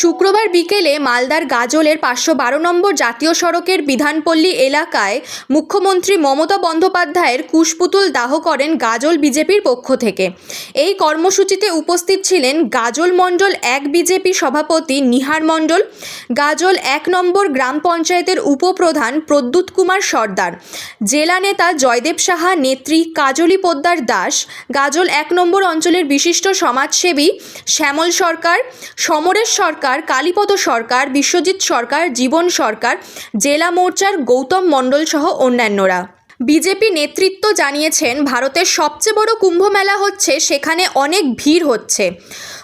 শুক্রবার বিকেলে মালদার গাজলের পাঁচশো বারো নম্বর জাতীয় সড়কের বিধানপল্লী এলাকায় মুখ্যমন্ত্রী মমতা বন্দ্যোপাধ্যায়ের কুশপুতুল দাহ করেন গাজল বিজেপির পক্ষ থেকে। এই কর্মসূচিতে উপস্থিত ছিলেন গাজল মণ্ডল এক বিজেপি সভাপতি নিহার মণ্ডল, গাজল এক নম্বর গ্রাম পঞ্চায়েতের উপপ্রধান প্রদ্যুৎ কুমার সর্দার, জেলা নেতা জয়দেব সাহা, নেত্রী কাজলি পোদ্দার দাস, গাজল এক নম্বর অঞ্চলের বিশিষ্ট সমাজসেবী শ্যামল সরকার, সমরেশ সরকার কালীপদ সরকার, বিশ্বজিৎ সরকার, জীবন সরকার, জেলা মোর্চার গৌতম মণ্ডল সহ অন্যান্যরা। বিজেপি নেতৃত্ব জানিয়েছেন, ভারতের সবচেয়ে বড় কুম্ভ মেলা হচ্ছে সেখানে অনেক ভিড় হচ্ছে।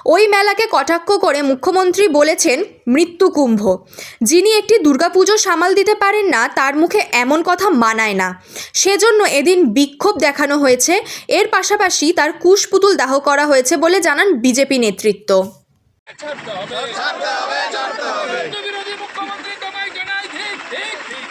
ওই মেলাকে কটাক্ষ করে মুখ্যমন্ত্রী বলেছেন, মৃত্যু কুম্ভ। যিনি একটি দুর্গাপুজো সামাল দিতে পারেন না, তার মুখে এমন কথা মানায় না। সেজন্য এদিন বিক্ষোভ দেখানো হয়েছে। এর পাশাপাশি তার কুশপুতুল দাহ করা হয়েছে বলে জানান বিজেপি নেতৃত্ব। ছাড়তে হবে। ছাড়তে হবে ছাড়তে হবে। বিরোধী মুখ্যমন্ত্রী তোমায় জানাই ঠিক ঠিক ঠিক।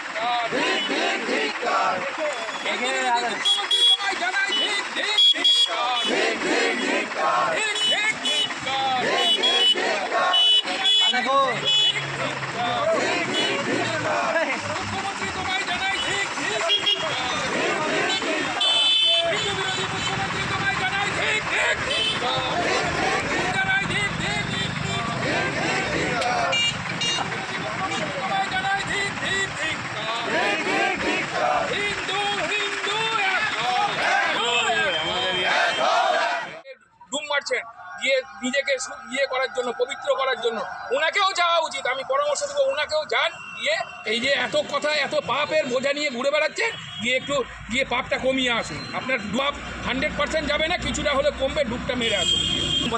ডুম গিয়ে নিজেকে ইয়ে করার জন্য পবিত্র করার জন্য। ওনাকেও যাওয়া উচিত। আমি পরামর্শ দেবো ওনাকেও যান গিয়ে এই যে এত কথা এত পাপের বোঝা নিয়ে ঘুরে বেড়াচ্ছে গিয়ে একটু গিয়ে পাপটা কমিয়ে আসুন। আপনার পাপ হান্ড্রেড পার্সেন্ট যাবে না কিছুটা হলে কমবে ডুবটা মেরে আসুন।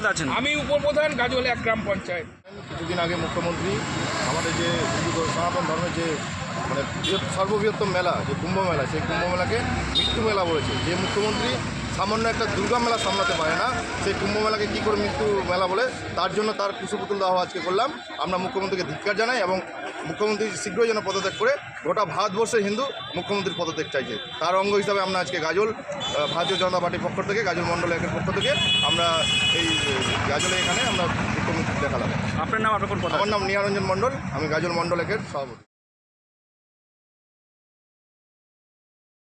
আছেন। আমি উপপ্রধান গাজল এক গ্রাম পঞ্চায়েত। কিছুদিন আগে মুখ্যমন্ত্রী আমাদের যে হিন্দু সনাতন ধর্মের যে মানে সর্ববৃহত্তম মেলা যে কুম্ভ মেলা সেই কুম্ভ মেলাকে মৃত্যু মেলা বলেছে। যে মুখ্যমন্ত্রী সামান্য একটা দুর্গা মেলা সামলাতে পারে না। সেই কুম্ভ মেলাকে কী করে মৃত্যু মেলা বলে তার জন্য তার কুশপুতুল দাহ আজকে করলাম। আমরা মুখ্যমন্ত্রীকে ধিক্কার জানাই এবং মুখ্যমন্ত্রী শীঘ্রই যেন পদত্যাগ করে গোটা ভারতবর্ষের হিন্দু মুখ্যমন্ত্রীর পদত্যাগ চাইছে। তার অঙ্গ হিসাবে আমরা আজকে গাজল ভারতীয় জনতা পার্টির পক্ষ থেকে গাজল মণ্ডল একের পক্ষ থেকে আমরা এই গাজলে এখানে আমরা মুখ্যমন্ত্রী দেখালাম। আপনার নাম আপনার আমার নাম নিয়ারঞ্জন মণ্ডল আমি গাজল মণ্ডল একের সভাপতি।